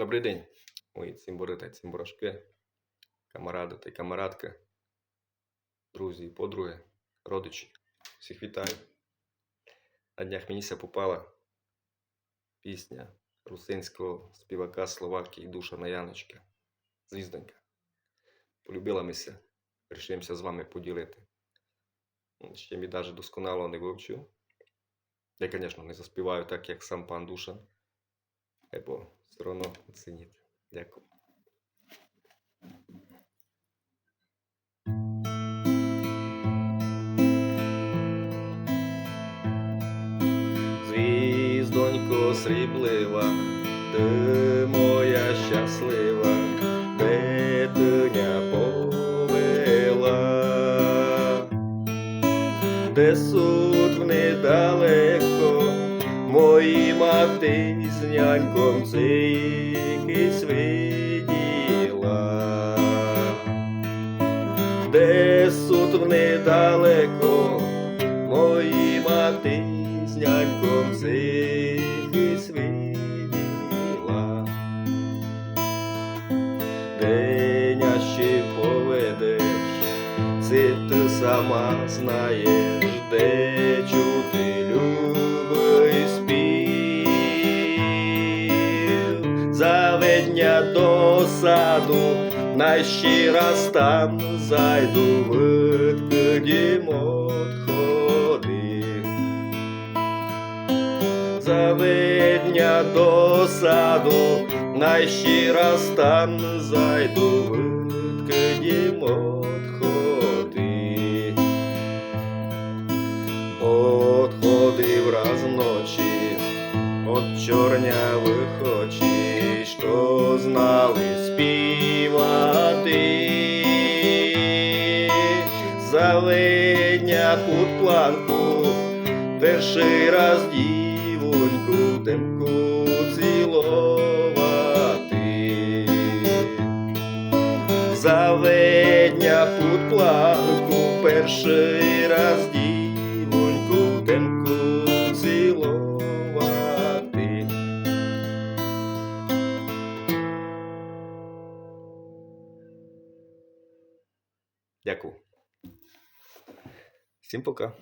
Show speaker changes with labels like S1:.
S1: Добрий день, мої цимбори та цимбурашки, камаради та камарадки, друзі і подруги, родичі. Всіх вітаю. На днях мені попала пісня русинського співака Словакії Душа на Яночки. Звіздонька. Полюбила мися, рішимся з вами поділити. Ще мій навіть досконало не вивчив. Я, звісно, не заспіваю так, як сам пан Душан. Бо все одно оцініть. Дякую. Звіздонько сріблива, ти моя щаслива, дитиня повела, де суд недалеко, мої мати з няньком цикись виділа, де суд недалеко, мої мати з няньком цикись виділа. Деня ще поведеш, це ти сама знаєш, де Заведня до саду, найщі раз там зайду, видкидім ходи. Заведня до саду, найщі раз там зайду, видкидім ходи. Отходив раз ночі, от чорнявих очей, Заведня під планку, перший раз дівоньку темку цілувати. Заведня під планку, перший раз дівоньку темку цілувати. Дякую. Всім пока.